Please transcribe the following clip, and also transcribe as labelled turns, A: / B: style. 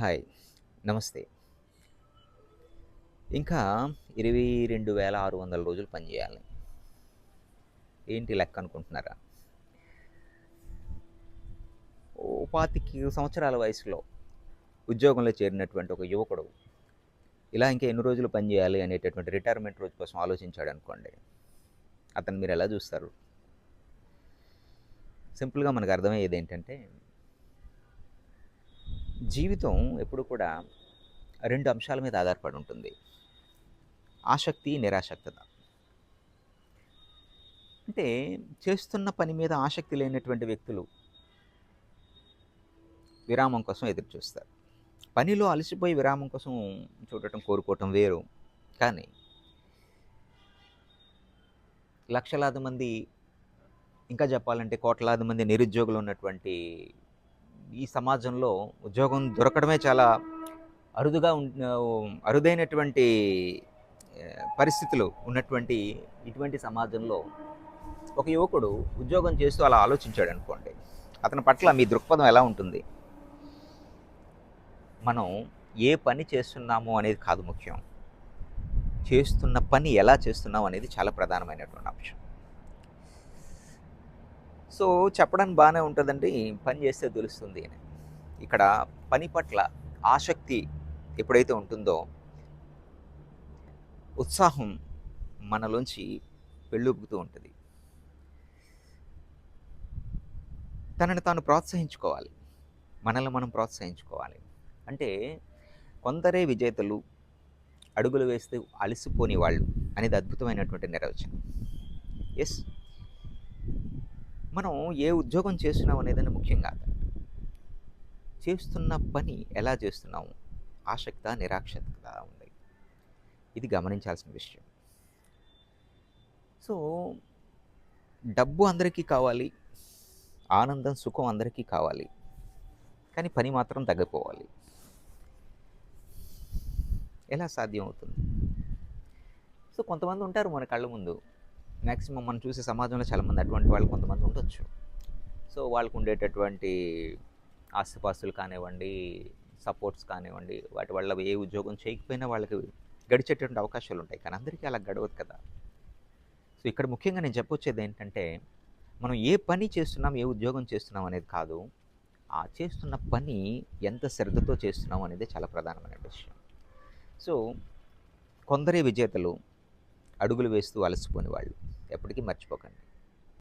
A: Hi. నమస్తే. ఇంకా 22,600 రోజులు పనిచేయాలి ఏంటి లెక్క అనుకుంటున్నారా? ఓ 25 సంవత్సరాల వయసులో ఉద్యోగంలో చేరినటువంటి ఒక యువకుడు, ఇలా ఇంకా ఎన్ని రోజులు పనిచేయాలి అనేటటువంటి రిటైర్మెంట్ రోజు కోసం ఆలోచించాడు అనుకోండి అతను మీరు ఎలా చూస్తారు సింపుల్‌గా మనకు అర్థమయ్యేదేంటంటే జీవితం ఎప్పుడు కూడా రెండు అంశాల మీద ఆధారపడి ఉంటుంది. ఆసక్తి, నిరాసక్తత. అంటే చేస్తున్న పని మీద ఆసక్తి లేనటువంటి వ్యక్తులు విరామం కోసం ఎదురు చూస్తారు. పనిలో అలసిపోయి విరామం కోసం చూడటం, కోరుకోవటం వేరు. కానీ లక్షలాది మంది ఇంకా చెప్పాలంటే కోట్లాది మంది నిరుద్యోగులు ఉన్నటువంటి ఈ సమాజంలో ఉద్యోగం దొరకడమే చాలా అరుదుగా అరుదైనటువంటి పరిస్థితులు ఉన్నటువంటి ఇటువంటి సమాజంలో ఒక యువకుడు ఉద్యోగం చేస్తూ అలా ఆలోచించాడు అనుకోండి అతని పట్ల మీ దృక్పథం ఎలా ఉంటుంది? మనం ఏ పని చేస్తున్నాము అనేది కాదు ముఖ్యం. చేస్తున్న పని ఎలా చేస్తున్నాం అనేది చాలా ప్రధానమైనటువంటి అంశం. సో, చెప్పడానికి బాగానే ఉంటుందండి పని చేస్తే తెలుస్తుంది అని. ఇక్కడ పని పట్ల ఆసక్తి ఎప్పుడైతే ఉంటుందో ఉత్సాహం మనలోంచి పెళ్ళుబుకుతూ ఉంటుంది తనని తాను ప్రోత్సహించుకోవాలి. మనల్ని మనం ప్రోత్సహించుకోవాలి. అంటే కొందరే విజేతలు, అడుగులు వేస్తే అలసిపోని వాళ్ళు అనేది అద్భుతమైనటువంటి నిర్వచనం. ఎస్ మనం ఏ ఉద్యోగం చేస్తున్నాం అనేదని ముఖ్యం కాదు చేస్తున్న పని ఎలా చేస్తున్నాము? ఆసక్త నిరాక్షత ఉంది. ఇది గమనించాల్సిన విషయం. సో, డబ్బు అందరికీ కావాలి. ఆనందం, సుఖం అందరికీ కావాలి. కానీ పని మాత్రం తగ్గిపోవాలి. ఎలా సాధ్యం అవుతుంది? సో, కొంతమంది ఉంటారు మన కళ్ళ ముందు. మ్యాక్సిమం మనం చూసే సమాజంలో చాలామంది అటువంటి వాళ్ళు కొంతమంది ఉండొచ్చు. సో, వాళ్ళకు ఉండేటటువంటి ఆస్తిపాస్తులు కానివ్వండి, సపోర్ట్స్ కానివ్వండి, వాటి వల్ల ఏ ఉద్యోగం చేయకపోయినా వాళ్ళకి గడిచేటటువంటి అవకాశాలు ఉంటాయి. కానీ అందరికీ అలా గడవదు కదా! సో, ఇక్కడ ముఖ్యంగా నేను చెప్పొచ్చేది ఏంటంటే మనం ఏ పని చేస్తున్నాం, ఏ ఉద్యోగం చేస్తున్నాం అనేది కాదు. ఆ చేస్తున్న పని ఎంత శ్రద్ధతో చేస్తున్నాం అనేది చాలా ప్రధానమైన విషయం. సో, కొందరే విజేతలు, అడుగులు వేస్తూ అలసిపోని వాళ్ళు. ఎప్పటికీ మర్చిపోకండి.